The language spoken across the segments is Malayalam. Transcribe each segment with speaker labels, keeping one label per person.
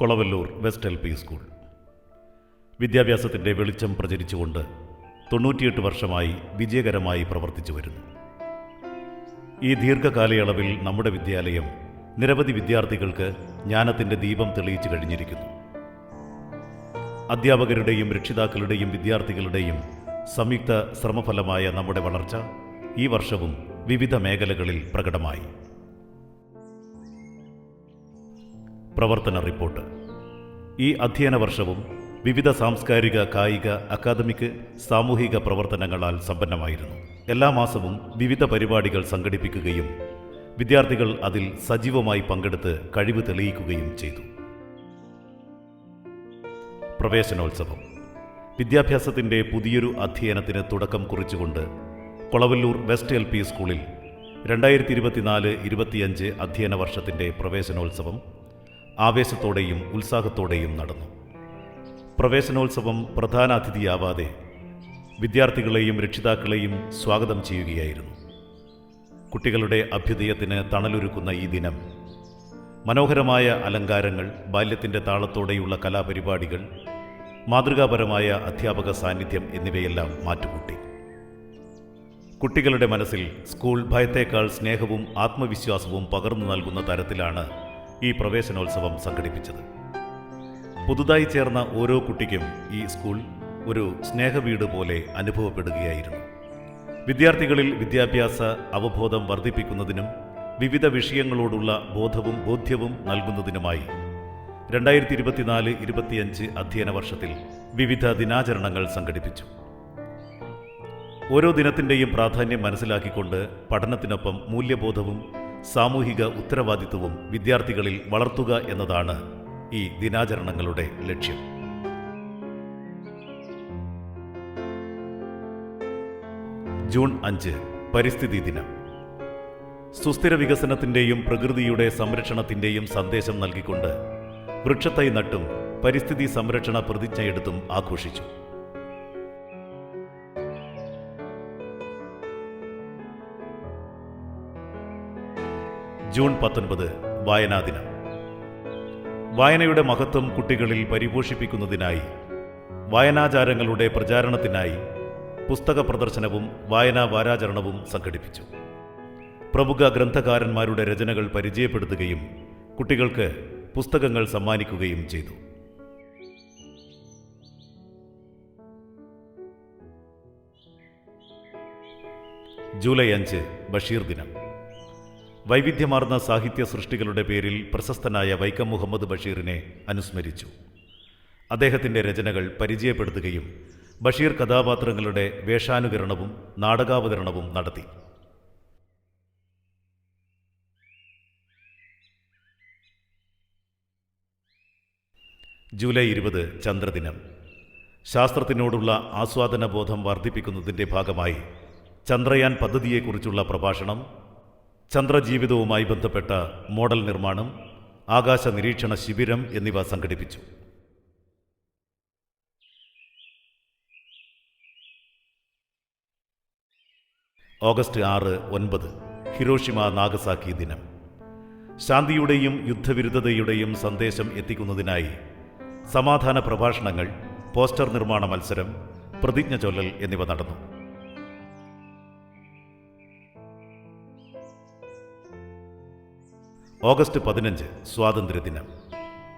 Speaker 1: Kolavallur west L P school. വിദ്യാഭ്യാസത്തിന്റെ വെളിച്ചം പ്രചരിച്ചുകൊണ്ട് തൊണ്ണൂറ്റിയെട്ട് വർഷമായി വിജയകരമായി പ്രവർത്തിച്ചു വരുന്നു. ഈ ദീർഘകാലയളവിൽ നമ്മുടെ വിദ്യാലയം നിരവധി വിദ്യാർത്ഥികൾക്ക് ജ്ഞാനത്തിന്റെ ദീപം തെളിയിച്ചു കഴിഞ്ഞിരിക്കുന്നു. അധ്യാപകരുടെയും രക്ഷിതാക്കളുടെയും വിദ്യാർത്ഥികളുടെയും സംയുക്ത ശ്രമഫലമായ നമ്മുടെ വളർച്ച ഈ വർഷവും വിവിധ മേഖലകളിൽ പ്രകടമായി. പ്രവർത്തന റിപ്പോർട്ട്. ഈ അധ്യയന വർഷവും വിവിധ സാംസ്കാരിക കായിക അക്കാദമിക് സാമൂഹിക പ്രവർത്തനങ്ങളാൽ സമ്പന്നമായിരുന്നു. എല്ലാ മാസവും വിവിധ പരിപാടികൾ സംഘടിപ്പിക്കുകയും വിദ്യാർത്ഥികൾ അതിൽ സജീവമായി പങ്കെടുത്ത് കഴിവ് തെളിയിക്കുകയും ചെയ്തു. പ്രവേശനോത്സവം. വിദ്യാഭ്യാസത്തിന്റെ പുതിയൊരു അധ്യയനത്തിന് തുടക്കം കുറിച്ചുകൊണ്ട് കൊളവല്ലൂർ വെസ്റ്റ് എൽ പി സ്കൂളിൽ രണ്ടായിരത്തി ഇരുപത്തിനാല് ഇരുപത്തിയഞ്ച് അധ്യയന വർഷത്തിന്റെ പ്രവേശനോത്സവം ആവേശത്തോടെയും ഉത്സാഹത്തോടെയും നടന്നു. പ്രവേശനോത്സവം പ്രധാന അതിഥിയാവാതെ വിദ്യാർത്ഥികളെയും രക്ഷിതാക്കളെയും സ്വാഗതം ചെയ്യുകയായിരുന്നു. കുട്ടികളുടെ അഭ്യുദയത്തിന് തണലൊരുക്കുന്ന ഈ ദിനം മനോഹരമായ അലങ്കാരങ്ങൾ ബാല്യത്തിന്റെ താളത്തോടെയുള്ള കലാപരിപാടികൾ മാതൃകാപരമായ അധ്യാപക സാന്നിധ്യം എന്നിവയെല്ലാം മാറ്റുകൂട്ടി. കുട്ടികളുടെ മനസ്സിൽ സ്കൂൾ ഭയത്തേക്കാൾ സ്നേഹവും ആത്മവിശ്വാസവും പകർന്നു നൽകുന്ന തരത്തിലാണ് ഈ പ്രവേശനോത്സവം സംഘടിപ്പിച്ചത്. പുതുതായി ചേർന്ന ഓരോ കുട്ടിക്കും ഈ സ്കൂൾ ഒരു സ്നേഹവീട് പോലെ അനുഭവപ്പെടുകയായിരുന്നു. വിദ്യാർത്ഥികളിൽ വിദ്യാഭ്യാസ അവബോധം വർദ്ധിപ്പിക്കുന്നതിനും വിവിധ വിഷയങ്ങളോടുള്ള ബോധവും ബോധ്യവും നൽകുന്നതിനുമായി രണ്ടായിരത്തി ഇരുപത്തിനാല് ഇരുപത്തിയഞ്ച് അധ്യയന വർഷത്തിൽ വിവിധ ദിനാചരണങ്ങൾ സംഘടിപ്പിച്ചു. ഓരോ ദിനത്തിന്റെയും പ്രാധാന്യം മനസ്സിലാക്കിക്കൊണ്ട് പഠനത്തിനൊപ്പം മൂല്യബോധവും സാമൂഹിക ഉത്തരവാദിത്വവും വിദ്യാർത്ഥികളിൽ വളർത്തുക എന്നതാണ് ഈ ദിനാചരണങ്ങളുടെ ലക്ഷ്യം. ജൂൺ അഞ്ച് പരിസ്ഥിതി ദിനം. സുസ്ഥിര വികസനത്തിന്റെയും പ്രകൃതിയുടെ സംരക്ഷണത്തിന്റെയും സന്ദേശം നൽകിക്കൊണ്ട് വൃക്ഷത്തൈ നട്ടും പരിസ്ഥിതി സംരക്ഷണ പ്രതിജ്ഞയെടുത്തും ആഘോഷിച്ചു. ജൂൺ പത്തൊൻപത് വായനാ ദിനം. വായനയുടെ മഹത്വം കുട്ടികളിൽ പരിപോഷിപ്പിക്കുന്നതിനായി വായനാചാരങ്ങളുടെ പ്രചാരണത്തിനായി പുസ്തക പ്രദർശനവും വായനാ വാരാചരണവും സംഘടിപ്പിച്ചു. പ്രമുഖ ഗ്രന്ഥകാരന്മാരുടെ രചനകൾ പരിചയപ്പെടുത്തുകയും കുട്ടികൾക്ക് പുസ്തകങ്ങൾ സമ്മാനിക്കുകയും ചെയ്തു. ജൂലൈ അഞ്ച് ബഷീർ ദിനം. വൈവിധ്യമാർന്ന സാഹിത്യ സൃഷ്ടികളുടെ പേരിൽ പ്രശസ്തനായ വൈക്കം മുഹമ്മദ് ബഷീറിനെ അനുസ്മരിച്ചു. അദ്ദേഹത്തിന്റെ രചനകൾ പരിചയപ്പെടുത്തുകയും ബഷീർ കഥാപാത്രങ്ങളുടെ വേഷാനുകരണവും നാടകാവതരണവും നടത്തി. ജൂലൈ ഇരുപത് ചന്ദ്രദിനം. ശാസ്ത്രത്തിനോടുള്ള ആസ്വാദനബോധം വർദ്ധിപ്പിക്കുന്നതിന്റെ ഭാഗമായി ചന്ദ്രയാൻ പദ്ധതിയെക്കുറിച്ചുള്ള പ്രഭാഷണം ചന്ദ്രജീവിതവുമായി ബന്ധപ്പെട്ട മോഡൽ നിർമ്മാണം ആകാശ നിരീക്ഷണ ശിബിരം എന്നിവ സംഘടിപ്പിച്ചു. ഓഗസ്റ്റ് ആറ് ഒൻപത് ഹിരോഷിമ നാഗസാക്കി ദിനം. ശാന്തിയുടെയും യുദ്ധവിരുദ്ധതയുടെയും സന്ദേശം എത്തിക്കുന്നതിനായി സമാധാന പ്രഭാഷണങ്ങൾ പോസ്റ്റർ നിർമ്മാണ മത്സരം പ്രതിജ്ഞ ചൊല്ലൽ എന്നിവ നടന്നു. ഓഗസ്റ്റ് പതിനഞ്ച് സ്വാതന്ത്ര്യദിനം.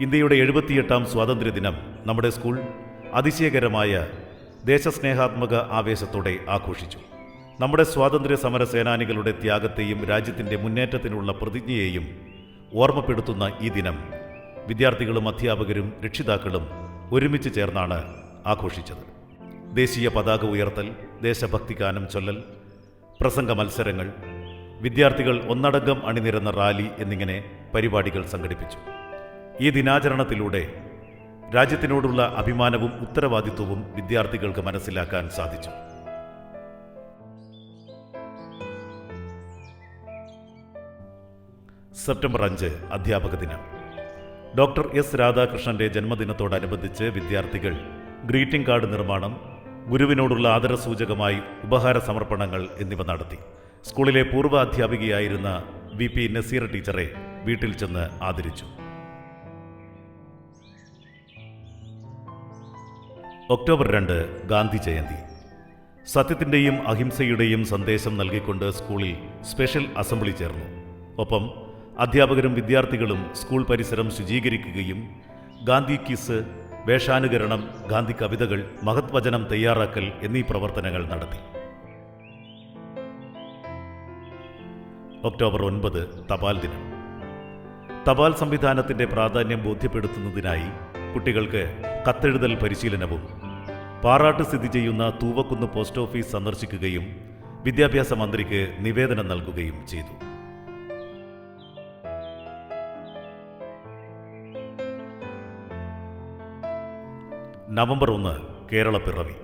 Speaker 1: ഇന്ത്യയുടെ എഴുപത്തിയെട്ടാം സ്വാതന്ത്ര്യദിനം നമ്മുടെ സ്കൂൾ അതിശയകരമായ ദേശസ്നേഹാത്മക ആവേശത്തോടെ ആഘോഷിച്ചു. നമ്മുടെ സ്വാതന്ത്ര്യ സമര സേനാനികളുടെ ത്യാഗത്തെയും രാജ്യത്തിന്റെ മുന്നേറ്റത്തിനുള്ള പ്രതിജ്ഞയെയും ഓർമ്മപ്പെടുത്തുന്ന ഈ ദിനം വിദ്യാർത്ഥികളും അധ്യാപകരും രക്ഷിതാക്കളും ഒരുമിച്ച് ചേർന്നാണ് ആഘോഷിച്ചത്. ദേശീയ പതാക ഉയർത്തൽ ദേശഭക്തി ഗാനം ചൊല്ലൽ പ്രസംഗ മത്സരങ്ങൾ വിദ്യാർത്ഥികൾ ഒന്നടങ്കം അണിനിരന്ന റാലി എന്നിങ്ങനെ പരിപാടികൾ സംഘടിപ്പിച്ചു. ഈ ദിനാചരണത്തിലൂടെ രാജ്യത്തിനോടുള്ള അഭിമാനവും ഉത്തരവാദിത്വവും വിദ്യാർത്ഥികൾക്ക് മനസ്സിലാക്കാൻ സാധിച്ചു. സെപ്റ്റംബർ അഞ്ച് അധ്യാപക ദിനം. ഡോക്ടർ എസ് രാധാകൃഷ്ണന്റെ ജന്മദിനത്തോടനുബന്ധിച്ച് വിദ്യാർത്ഥികൾ ഗ്രീറ്റിംഗ് കാർഡ് നിർമ്മാണം ഗുരുവിനോടുള്ള ആദരസൂചകമായി ഉപഹാര സമർപ്പണങ്ങൾ എന്നിവ നടത്തി. സ്കൂളിലെ പൂർവ അധ്യാപികയായിരുന്ന വി പി നസീർ ടീച്ചറെ വീട്ടിൽ ചെന്ന് ആദരിച്ചു. ഒക്ടോബർ രണ്ട് ഗാന്ധി ജയന്തി. സത്യത്തിന്റെയും അഹിംസയുടെയും സന്ദേശം നൽകിക്കൊണ്ട് സ്കൂളിൽ സ്പെഷ്യൽ അസംബ്ലി ചേർന്നു. ഒപ്പം അധ്യാപകരും വിദ്യാർത്ഥികളും സ്കൂൾ പരിസരം ശുചീകരിക്കുകയും ഗാന്ധി കിസ് വേഷാനുകരണം ഗാന്ധി കവിതകൾ മഹത്വചനം തയ്യാറാക്കൽ എന്നീ പ്രവർത്തനങ്ങൾ നടത്തി. ഒക്ടോബർ ഒൻപത് തപാൽ ദിനം. തപാൽ സംവിധാനത്തിന്റെ പ്രാധാന്യം ബോധ്യപ്പെടുത്തുന്നതിനായി കുട്ടികൾക്ക് കത്തെഴുതൽ പരിശീലനവും പാറാട്ട് സ്ഥിതി ചെയ്യുന്ന തൂവക്കുന്ന് പോസ്റ്റ് ഓഫീസ് സന്ദർശിക്കുകയും വിദ്യാഭ്യാസ മന്ത്രിക്ക് നിവേദനം നൽകുകയും ചെയ്തു. നവംബർ ഒന്ന് കേരളപ്പിറവി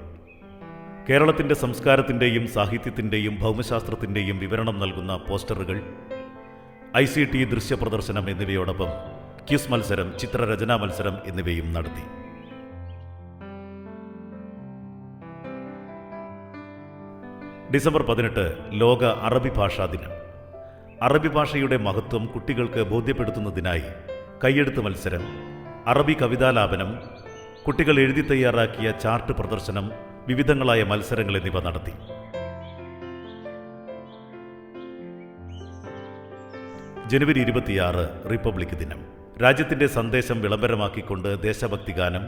Speaker 1: കേരളത്തിന്റെ സംസ്കാരത്തിന്റെയും സാഹിത്യത്തിന്റെയും ഭൗമശാസ്ത്രത്തിന്റെയും വിവരണം നൽകുന്ന പോസ്റ്ററുകൾ ഐ സി ടി ദൃശ്യപ്രദർശനം എന്നിവയോടൊപ്പം ക്യൂസ് മത്സരം ചിത്രരചനാ മത്സരം എന്നിവയും നടത്തി. ഡിസംബർ പതിനെട്ട് ലോക അറബി ഭാഷാ ദിനം. അറബി ഭാഷയുടെ മഹത്വം കുട്ടികൾക്ക് ബോധ്യപ്പെടുത്തുന്നതിനായി കയ്യെഴുത്ത് മത്സരം അറബി കവിതാലാപനം കുട്ടികൾ എഴുതി തയ്യാറാക്കിയ ചാർട്ട് പ്രദർശനം വിവിധങ്ങളായ മത്സരങ്ങൾ എന്നിവ നടത്തി. ജനുവരി ഇരുപത്തിയാറ് റിപ്പബ്ലിക് ദിനം. രാജ്യത്തിന്റെ സന്ദേശം വിളംബരമാക്കിക്കൊണ്ട് ദേശഭക്തി ഗാനം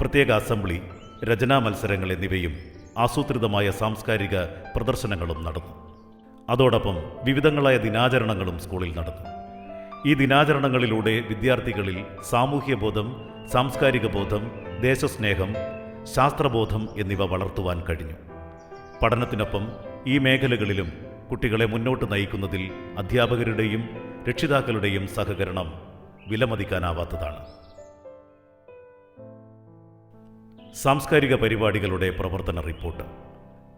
Speaker 1: പ്രത്യേക അസംബ്ലി രചനാ മത്സരങ്ങൾ എന്നിവയും ആസൂത്രിതമായ സാംസ്കാരിക പ്രദർശനങ്ങളും നടന്നു. അതോടൊപ്പം വിവിധങ്ങളായ ദിനാചരണങ്ങളും സ്കൂളിൽ നടന്നു. ഈ ദിനാചരണങ്ങളിലൂടെ വിദ്യാർത്ഥികളിൽ സാമൂഹ്യബോധം സാംസ്കാരിക ബോധം ദേശസ്നേഹം ശാസ്ത്രബോധം എന്നിവ വളർത്തുവാൻ കഴിഞ്ഞു. പഠനത്തിനൊപ്പം ഈ മേഖലകളിലും കുട്ടികളെ മുന്നോട്ട് നയിക്കുന്നതിൽ അധ്യാപകരുടെയും രക്ഷിതാക്കളുടെയും സഹകരണം വിലമതിക്കാനാവാത്തതാണ്. സാംസ്കാരിക പരിപാടികളുടെ പ്രവർത്തന റിപ്പോർട്ട്.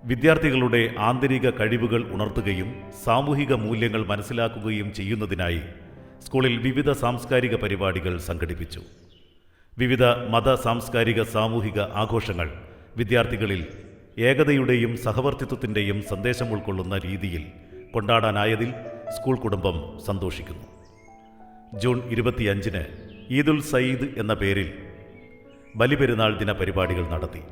Speaker 1: വിദ്യാർത്ഥികളുടെ ആന്തരിക കഴിവുകൾ ഉണർത്തുകയും സാമൂഹിക മൂല്യങ്ങൾ മനസ്സിലാക്കുകയും ചെയ്യുന്നതിനായി സ്കൂളിൽ വിവിധ സാംസ്കാരിക പരിപാടികൾ സംഘടിപ്പിച്ചു. വിവിധ മത സാംസ്കാരിക സാമൂഹിക ആഘോഷങ്ങൾ വിദ്യാർത്ഥികളിൽ ഏകതയുടെയും സഹവർത്തിത്വത്തിന്റെയും സന്ദേശം ഉൾക്കൊള്ളുന്ന രീതിയിൽ കൊണ്ടാടാനായതിൽ സ്കൂൾ കുടുംബം സന്തോഷിക്കുന്നു. ജൂൺ ഇരുപത്തിയഞ്ചിന് ഈദുൽ സയ്യിദ് എന്ന പേരിൽ ബലിപെരുന്നാൾ ദിന പരിപാടികൾ നടത്തി.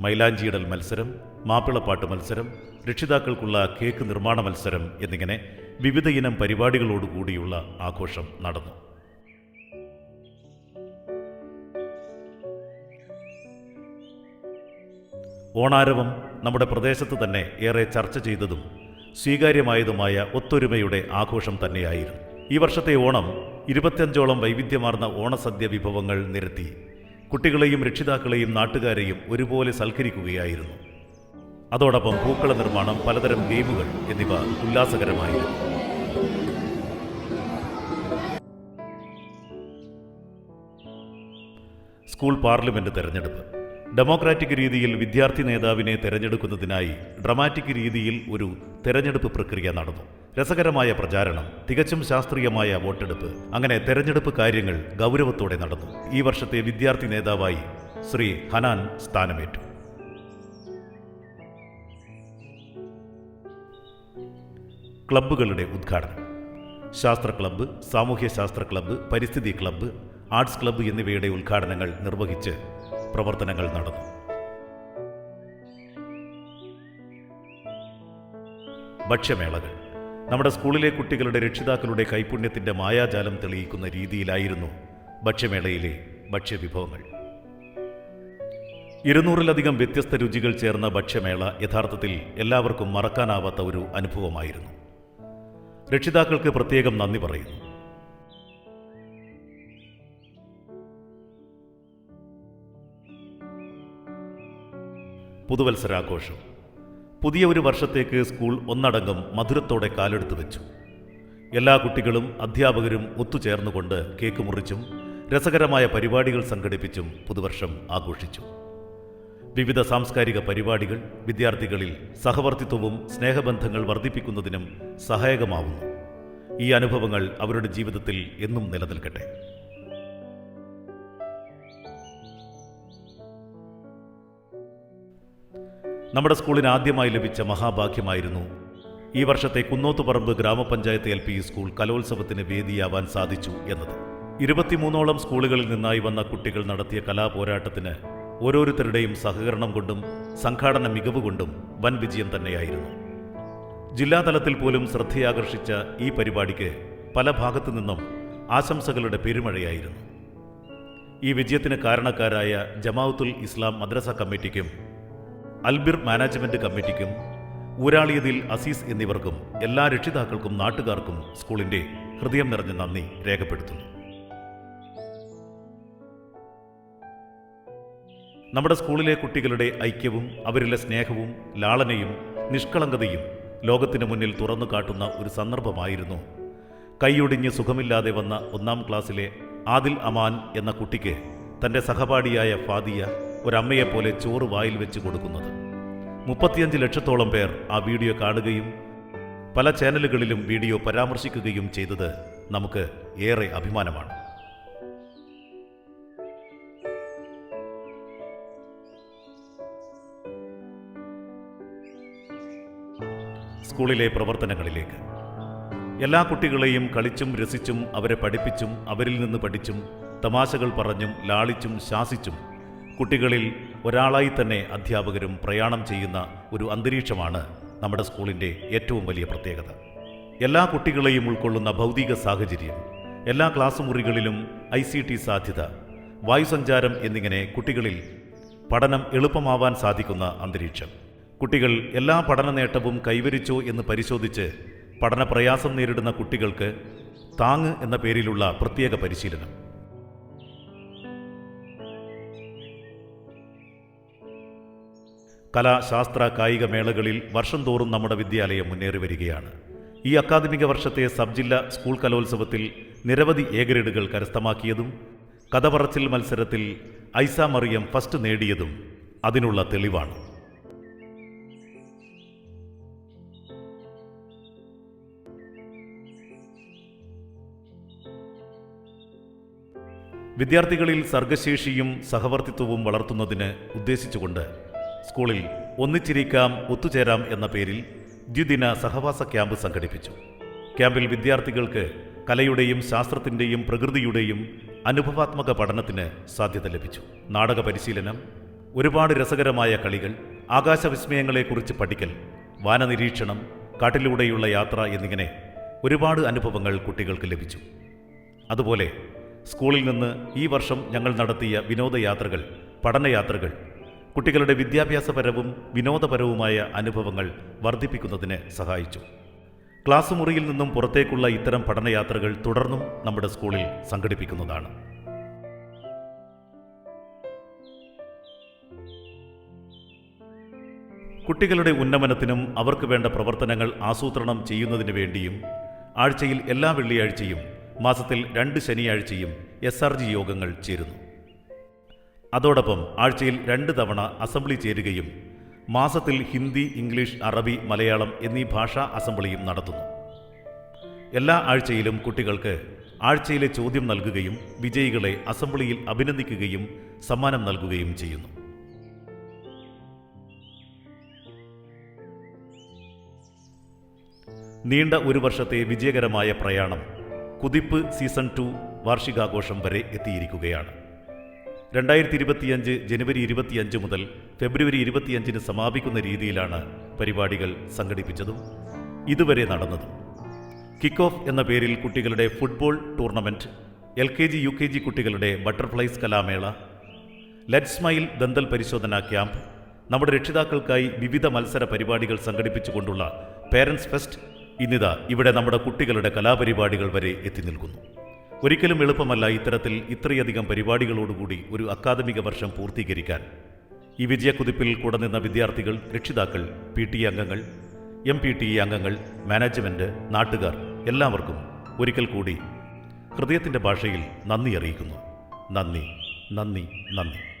Speaker 1: മൈലാഞ്ചിയിടൽ മത്സരം മാപ്പിളപ്പാട്ട് മത്സരം രക്ഷിതാക്കൾക്കുള്ള കേക്ക് നിർമ്മാണ മത്സരം എന്നിങ്ങനെ വിവിധ ഇനം പരിപാടികളോടുകൂടിയുള്ള ആഘോഷം നടന്നു. ഓണാരവം നമ്മുടെ പ്രദേശത്ത് തന്നെ ഏറെ ചർച്ച ചെയ്തതും സ്വീകാര്യമായതുമായ ഒത്തൊരുമയുടെ ആഘോഷം തന്നെയായിരുന്നു. ഈ വർഷത്തെ ഓണം ഇരുപത്തിയഞ്ചോളം വൈവിധ്യമാർന്ന ഓണസദ്യ വിഭവങ്ങൾ നിരത്തി കുട്ടികളെയും രക്ഷിതാക്കളെയും നാട്ടുകാരെയും ഒരുപോലെ സൽക്കരിക്കുകയായിരുന്നു. അതോടൊപ്പം പൂക്കള നിർമ്മാണം പലതരം ഗെയിമുകൾ എന്നിവ ഉല്ലാസകരമായിരുന്നു. സ്കൂൾ പാർലമെന്റ് തെരഞ്ഞെടുപ്പ്. ഡെമോക്രാറ്റിക് രീതിയിൽ വിദ്യാർത്ഥി നേതാവിനെ തെരഞ്ഞെടുക്കുന്നതിനായി ഡ്രമാറ്റിക് രീതിയിൽ ഒരു തെരഞ്ഞെടുപ്പ് പ്രക്രിയ നടന്നു. രസകരമായ പ്രചാരണം തികച്ചും ശാസ്ത്രീയമായ വോട്ടെടുപ്പ് അങ്ങനെ തെരഞ്ഞെടുപ്പ് കാര്യങ്ങൾ ഗൗരവത്തോടെ നടന്നു. ഈ വർഷത്തെ വിദ്യാർത്ഥി നേതാവായി ശ്രീ ഹനാൻ സ്ഥാനമേറ്റു. ക്ലബ്ബുകളുടെ ഉദ്ഘാടനം. ശാസ്ത്ര ക്ലബ്ബ് സാമൂഹ്യ ശാസ്ത്ര ക്ലബ്ബ് പരിസ്ഥിതി ക്ലബ്ബ് ആർട്സ് ക്ലബ്ബ് എന്നിവയുടെ ഉദ്ഘാടനങ്ങൾ നിർവഹിച്ച് പ്രവർത്തനങ്ങൾ നടന്നു. ഭക്ഷ്യമേളകൾ. നമ്മുടെ സ്കൂളിലെ കുട്ടികളുടെ രക്ഷിതാക്കളുടെ കൈപുണ്യത്തിന്റെ മായാജാലം തെളിയിക്കുന്ന രീതിയിലായിരുന്നു ഭക്ഷ്യമേളയിലെ ഭക്ഷ്യവിഭവങ്ങൾ. ഇരുന്നൂറിലധികം വ്യത്യസ്ത രുചികൾ ചേർന്ന ഭക്ഷ്യമേള യഥാർത്ഥത്തിൽ എല്ലാവർക്കും മറക്കാനാവാത്ത ഒരു അനുഭവമായിരുന്നു. രക്ഷിതാക്കൾക്ക് പ്രത്യേകം നന്ദി പറയുന്നു. പുതുവത്സരാഘോഷം. പുതിയ ഒരു വർഷത്തേക്ക് സ്കൂൾ ഒന്നടങ്കം മധുരത്തോടെ കാലെടുത്ത് വെച്ചു. എല്ലാ കുട്ടികളും അധ്യാപകരും ഒത്തുചേർന്നുകൊണ്ട് കേക്ക് മുറിച്ചും രസകരമായ പരിപാടികൾ സംഘടിപ്പിച്ചും പുതുവർഷം ആഘോഷിച്ചു. വിവിധ സാംസ്കാരിക പരിപാടികൾ വിദ്യാർത്ഥികളിൽ സഹവർത്തിത്വവും സ്നേഹബന്ധങ്ങൾ വർദ്ധിപ്പിക്കുന്നതിനും സഹായകമാവുന്നു. ഈ അനുഭവങ്ങൾ അവരുടെ ജീവിതത്തിൽ എന്നും നിലനിൽക്കട്ടെ. നമ്മുടെ സ്കൂളിന് ആദ്യമായി ലഭിച്ച മഹാഭാഗ്യമായിരുന്നു. ഈ വർഷത്തെ കുന്നോത്തുപറമ്പ് ഗ്രാമപഞ്ചായത്ത് എൽ പി സ്കൂൾ കലോത്സവത്തിന് വേദിയാവാൻ സാധിച്ചു എന്നത്. ഇരുപത്തിമൂന്നോളം സ്കൂളുകളിൽ നിന്നായി വന്ന കുട്ടികൾ നടത്തിയ കലാപോരാട്ടത്തിന് ഓരോരുത്തരുടെയും സഹകരണം കൊണ്ടും സംഘാടന മികവ് കൊണ്ടും വൻ വിജയം തന്നെയായിരുന്നു. ജില്ലാതലത്തിൽ പോലും ശ്രദ്ധയാകർഷിച്ച ഈ പരിപാടിക്ക് പല ഭാഗത്തു നിന്നും ആശംസകളുടെ പെരുമഴയായിരുന്നു. ഈ വിജയത്തിന് കാരണക്കാരായ ജമാഅത്തുൽ ഇസ്ലാം മദ്രസ കമ്മിറ്റിക്കും അൽബിർ മാനേജ്മെന്റ് കമ്മിറ്റിക്കും ഊരാളിയതിൽ അസീസ് എന്നിവർക്കും എല്ലാ രക്ഷിതാക്കൾക്കും നാട്ടുകാർക്കും സ്കൂളിന്റെ ഹൃദയം നിറഞ്ഞ നന്ദി രേഖപ്പെടുത്തുന്നു. നമ്മുടെ സ്കൂളിലെ കുട്ടികളുടെ ഐക്യവും അവരിലെ സ്നേഹവും ലാളനയും നിഷ്കളങ്കതയും ലോകത്തിന് മുന്നിൽ തുറന്നു കാട്ടുന്ന ഒരു സന്ദർഭമായിരുന്നു. കൈയൊടിഞ്ഞ് സുഖമില്ലാതെ വന്ന ഒന്നാം ക്ലാസ്സിലെ ആദിൽ അമാൻ എന്ന കുട്ടിക്ക് തന്റെ സഹപാഠിയായ ഫാദിയ ഒരമ്മയെപ്പോലെ ചോറ് വായിൽ വെച്ച് കൊടുക്കുന്നത്. മുപ്പത്തിയഞ്ച് ലക്ഷത്തോളം പേർ ആ വീഡിയോ കാണുകയും പല ചാനലുകളിലും വീഡിയോ പരാമർശിക്കുകയും ചെയ്തത് നമുക്ക് ഏറെ അഭിമാനമാണ്. സ്കൂളിലെ പ്രവർത്തനങ്ങളിലേക്ക്. എല്ലാ കുട്ടികളെയും കളിച്ചും രസിച്ചും അവരെ പഠിപ്പിച്ചും അവരിൽ നിന്ന് പഠിച്ചും തമാശകൾ പറഞ്ഞും ലാളിച്ചും ശാസിച്ചും കുട്ടികളിൽ ഒരാളായി തന്നെ അധ്യാപകരും പ്രയാണം ചെയ്യുന്ന ഒരു അന്തരീക്ഷമാണ് നമ്മുടെ സ്കൂളിന്റെ ഏറ്റവും വലിയ പ്രത്യേകത. എല്ലാ കുട്ടികളെയും ഉൾക്കൊള്ളുന്ന ഭൗതിക സാഹചര്യം എല്ലാ ക്ലാസ് മുറികളിലും ഐ സി ടി സാധ്യത വായുസഞ്ചാരം എന്നിങ്ങനെ കുട്ടികളിൽ പഠനം എളുപ്പമാവാൻ സാധിക്കുന്ന അന്തരീക്ഷം. കുട്ടികൾ എല്ലാ പഠന നേട്ടവും കൈവരിച്ചോ എന്ന് പരിശോധിച്ച് പഠന പ്രയാസം നേരിടുന്ന കുട്ടികൾക്ക് താങ് എന്ന പേരിലുള്ള പ്രത്യേക പരിശീലനം. കലാ ശാസ്ത്ര കായിക മേളകളിൽ വർഷം തോറും നമ്മുടെ വിദ്യാലയം മുന്നേറി വരികയാണ്. ഈ അക്കാദമിക വർഷത്തെ സബ് ജില്ലാ സ്കൂൾ കലോത്സവത്തിൽ നിരവധി എ കരസ്ഥമാക്കിയതും കഥ പറച്ചിൽ മത്സരത്തിൽ ഐസ മറിയം ഫസ്റ്റ് നേടിയതും അതിനുള്ള തെളിവാണ്. വിദ്യാർത്ഥികളിൽ സർഗശേഷിയും സഹവർത്തിത്വവും വളർത്തുന്നതിന് ഉദ്ദേശിച്ചുകൊണ്ട് സ്കൂളിൽ ഒന്നിച്ചിരിക്കാം ഒത്തുചേരാം എന്ന പേരിൽ ദ്വിദിന സഹവാസ ക്യാമ്പ് സംഘടിപ്പിച്ചു. ക്യാമ്പിൽ വിദ്യാർത്ഥികൾക്ക് കലയുടെയും ശാസ്ത്രത്തിന്റെയും പ്രകൃതിയുടെയും അനുഭവാത്മക പഠനത്തിന് സാധ്യത ലഭിച്ചു. നാടക പരിശീലനം ഒരുപാട് രസകരമായ കളികൾ ആകാശവിസ്മയങ്ങളെക്കുറിച്ച് പഠിക്കൽ വാനനിരീക്ഷണം കാട്ടിലൂടെയുള്ള യാത്ര എന്നിങ്ങനെ ഒരുപാട് അനുഭവങ്ങൾ കുട്ടികൾക്ക് ലഭിച്ചു. അതുപോലെ സ്കൂളിൽ നിന്ന് ഈ വർഷം ഞങ്ങൾ നടത്തിയ വിനോദയാത്രകൾ പഠനയാത്രകൾ കുട്ടികളുടെ വിദ്യാഭ്യാസപരവും വിനോദപരവുമായ അനുഭവങ്ങൾ വർദ്ധിപ്പിക്കുന്നതിന് സഹായിച്ചു. ക്ലാസ് മുറിയിൽ നിന്നും പുറത്തേക്കുള്ള ഇത്തരം പഠനയാത്രകൾ തുടർന്നും നമ്മുടെ സ്കൂളിൽ സംഘടിപ്പിക്കുന്നതാണ്. കുട്ടികളുടെ ഉന്നമനത്തിനും അവർക്ക് വേണ്ട പ്രവർത്തനങ്ങൾ ആസൂത്രണം ചെയ്യുന്നതിനു വേണ്ടിയും ആഴ്ചയിൽ എല്ലാ വെള്ളിയാഴ്ചയും മാസത്തിൽ രണ്ട് ശനിയാഴ്ചയും എസ് യോഗങ്ങൾ ചേരുന്നു. അതോടൊപ്പം ആഴ്ചയിൽ രണ്ട് തവണ അസംബ്ലി ചേരുകയും മാസത്തിൽ ഹിന്ദി ഇംഗ്ലീഷ് അറബി മലയാളം എന്നീ ഭാഷാ അസംബ്ലിയും നടത്തുന്നു. എല്ലാ ആഴ്ചയിലും കുട്ടികൾക്ക് ആഴ്ചയിലെ ചോദ്യം നൽകുകയും വിജയികളെ അസംബ്ലിയിൽ അഭിനന്ദിക്കുകയും സമ്മാനം നൽകുകയും ചെയ്യുന്നു. നീണ്ട ഒരു വർഷത്തെ വിജയകരമായ പ്രയാണം കുതിപ്പ് സീസൺ ടു വാർഷികാഘോഷം വരെ എത്തിയിരിക്കുകയാണ്. രണ്ടായിരത്തി ഇരുപത്തിയഞ്ച് ജനുവരി ഇരുപത്തിയഞ്ച് മുതൽ ഫെബ്രുവരി ഇരുപത്തിയഞ്ചിന് സമാപിക്കുന്ന രീതിയിലാണ് പരിപാടികൾ സംഘടിപ്പിച്ചതും ഇതുവരെ നടന്നതും. കിക്ക് ഓഫ് എന്ന പേരിൽ കുട്ടികളുടെ football tournament L K G U K G കുട്ടികളുടെ ബട്ടർഫ്ലൈസ് കലാമേള ലെറ്റ് സ്മൈൽ ദന്തൽ പരിശോധന ക്യാമ്പ് നമ്മുടെ രക്ഷിതാക്കൾക്കായി വിവിധ മത്സര പരിപാടികൾ സംഘടിപ്പിച്ചുകൊണ്ടുള്ള പേരൻസ് ഫെസ്റ്റ് ഇന്നിതാ ഇവിടെ നമ്മുടെ കുട്ടികളുടെ കലാപരിപാടികൾ വരെ എത്തി നിൽക്കുന്നു. ഒരിക്കലും എളുപ്പമല്ല ഇത്തരത്തിൽ ഇത്രയധികം പരിപാടികളോടുകൂടി ഒരു അക്കാദമിക വർഷം പൂർത്തീകരിക്കാൻ. ഈ വിജയക്കുതിപ്പിൽ കൂടെ നിന്ന വിദ്യാർത്ഥികൾ രക്ഷിതാക്കൾ പി ടി അംഗങ്ങൾ എം പി ടി അംഗങ്ങൾ മാനേജ്മെന്റ് നാട്ടുകാർ എല്ലാവർക്കും ഒരിക്കൽ കൂടി ഹൃദയത്തിന്റെ ഭാഷയിൽ നന്ദി അറിയിക്കുന്നു. നന്ദി നന്ദി നന്ദി.